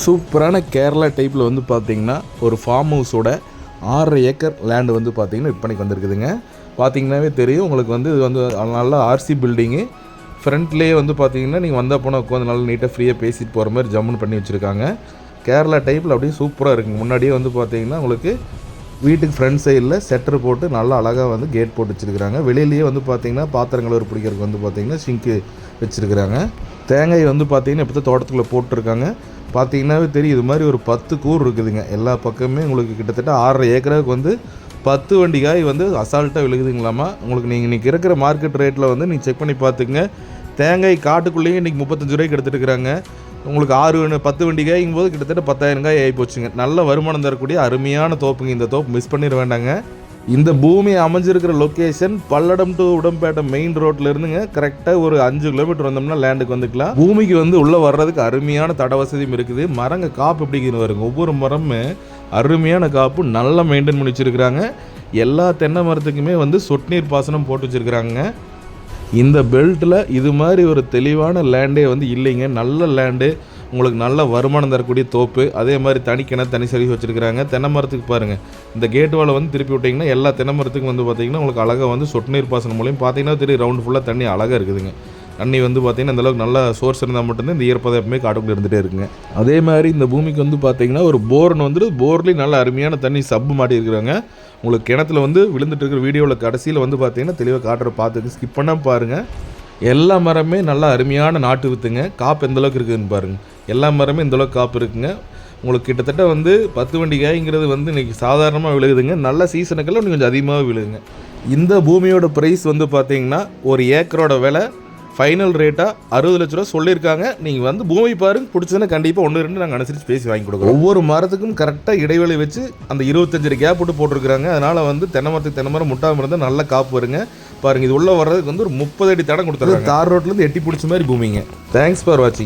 சூப்பரான கேரளா டைப்பில் வந்து பார்த்தீங்கன்னா ஒரு ஃபார்ம் ஹவுஸோட ஆறரை ஏக்கர் லேண்டு வந்து பார்த்தீங்கன்னா விற்பனைக்கு வந்திருக்குதுங்க. பார்த்தீங்கன்னாவே தெரியும் உங்களுக்கு வந்து இது வந்து நல்ல ஆர்சி பில்டிங்கு ஃப்ரண்ட்லேயே வந்து பார்த்திங்கன்னா நீங்கள் வந்தால் போனால் உட்காந்து நல்லா நீட்டாக ஃப்ரீயாக பேசிட்டு போகிற மாதிரி ஜம்முன்னு பண்ணி வச்சுருக்காங்க. கேரளா டைப்பில் அப்படியே சூப்பராக இருக்குங்க. முன்னாடியே வந்து பார்த்திங்கன்னா உங்களுக்கு வீட்டுக்கு ஃப்ரண்ட் சைடில் செட்டர் போட்டு நல்லா அழகாக வந்து கேட் போட்டு வச்சுருக்காங்க வெளியிலேயே வந்து பார்த்தீங்கன்னா பாத்திரங்கள் ஒரு பிடிக்கிறதுக்கு வந்து பார்த்தீங்கன்னா சிங்க்கு வச்சுருக்குறாங்க. தேங்காய் வந்து பார்த்தீங்கன்னா இப்போ தான் தோட்டத்துக்குள்ளே போட்டிருக்காங்க. பார்த்தீங்கன்னாவே தெரியும் இது மாதிரி ஒரு பத்து கூர் இருக்குதுங்க. எல்லா பக்கமே உங்களுக்கு கிட்டத்தட்ட ஆறரை ஏக்கராவுக்கு வந்து பத்து வண்டி காய் வந்து அசால்ட்டாக விழுகுதுங்களாமா? உங்களுக்கு நீங்கள் இன்றைக்கி இருக்கிற மார்க்கெட் ரேட்டில் வந்து நீங்கள் செக் பண்ணி பார்த்துங்க தேங்காய் காட்டுக்குள்ளேயே இன்றைக்கி முப்பத்தஞ்சு ரூபாய்க்கு எடுத்துகிட்டு இருக்கிறாங்க. உங்களுக்கு ஆறு பத்து வண்டி போது கிட்டத்தட்ட பத்தாயிரம் காய் ஆகி போச்சுங்க. நல்ல வருமானம் தரக்கூடிய அருமையான தோப்புங்க இந்த தோப்பு. மிஸ் பண்ணிட வேண்டாங்க. இந்த பூமி அமைஞ்சிருக்கிற location Palladam to Udumalpet main ரோட்ல இருந்துங்க. கரெக்டாக ஒரு அஞ்சு கிலோமீட்டர் வந்தோம்னா லேண்டுக்கு வந்துக்கலாம். பூமிக்கு வந்து உள்ளே வர்றதுக்கு அருமையான தட வசதியும் இருக்குது. மரங்க காப்பு எப்படிங்கிற வருங்க ஒவ்வொரு மரமும் அருமையான காப்பு நல்லா மெயின்டைன் பண்ணி வச்சிருக்கிறாங்க. எல்லா தென்னை மரத்துக்குமே வந்து சொட்டு நீர் பாசனம் போட்டு வச்சிருக்கிறாங்க. இந்த பெல்ட்டில் இது மாதிரி ஒரு தெளிவான லேண்டே வந்து இல்லைங்க. நல்ல லேண்டு உங்களுக்கு நல்ல வருமானம் தரக்கூடிய தோப்பு. அதே மாதிரி தனி கிணறு தனி சர்வீஸ் வச்சுருக்கிறாங்க. தென்னை மரத்துக்கு பாருங்கள் இந்த கேட் வாழை வந்து திருப்பி விட்டிங்கன்னா எல்லா தென்னை மரத்துக்கும் வந்து பார்த்தீங்கன்னா உங்களுக்கு அழகாக வந்து சொட்டு நீர் பாசனம் மூலியம் பார்த்தீங்கன்னா தெரியும் ரவுண்ட் ஃபுல்லாக தண்ணி அழகாக இருக்குதுங்க. தண்ணி வந்து பார்த்தீங்கன்னா அந்தளவுக்கு நல்ல சோர்ஸ் இருந்தால் மட்டும்தான் இந்த ஈரப்பதம் எப்பவுமே காட்டுக்குள்ளே இருந்துகிட்டே இருக்குங்க. அதே மாதிரி இந்த பூமிக்கு வந்து பார்த்தீங்கன்னா ஒரு போர்னு வந்துட்டு போர்லேயும் நல்ல அருமையான தண்ணி சப்பு மாட்டியிருக்கிறாங்க உங்களுக்கு கிணத்துல வந்து விழுந்துட்டு இருக்கிற வீடியோவில் கடைசியில் வந்து பார்த்தீங்கன்னா தெளிவாக காட்டுற பார்த்துக்கு ஸ்கிப் பண்ணால் பாருங்கள் எல்லா மரமே நல்லா அருமையான நாட்டு வித்துங்க. காப்பு எந்தளவுக்கு இருக்குதுன்னு பாருங்கள் எல்லா மரமே இந்த அளவுக்கு காப்பு இருக்குங்க. உங்களுக்கு கிட்டத்தட்ட வந்து பத்து வண்டி காய்ங்கிறது வந்து இன்னைக்கு சாதாரணமாக விழுகுதுங்க. நல்ல சீசனுக்கெல்லாம் இன்னும் கொஞ்சம் அதிகமாக விழுகுங்க. இந்த பூமியோட ப்ரைஸ் வந்து பார்த்தீங்கன்னா ஒரு ஏக்கரோட விலை ஃபைனல் ரேட்டாக அறுபது லட்ச ரூபா சொல்லியிருக்காங்க. நீங்கள் வந்து பூமி பாருங்க பிடிச்சதுன்னா கண்டிப்பாக ஒன்று ரெண்டு நாங்கள் அனுசரித்து பேசி வாங்கி கொடுக்குறோம். ஒவ்வொரு மரத்துக்கும் கரெக்டாக இடைவெளி வச்சு அந்த இருபத்தஞ்சு கேப் போட்டு போட்டிருக்காங்க அதனால் வந்து தென்னை மரத்துக்கு தென்னை மரம் முட்டாமல் இருந்தால் நல்லா காப்பு வருங்க. பாருங்கள் இது உள்ளே வர்றதுக்கு வந்து ஒரு முப்பது அடி தடம் கொடுத்துருக்காங்க. தார் ரோட்லேருந்து எட்டி பிடிச்ச மாதிரி பூமிங்க. தேங்க்ஸ் ஃபார் வாட்சிங்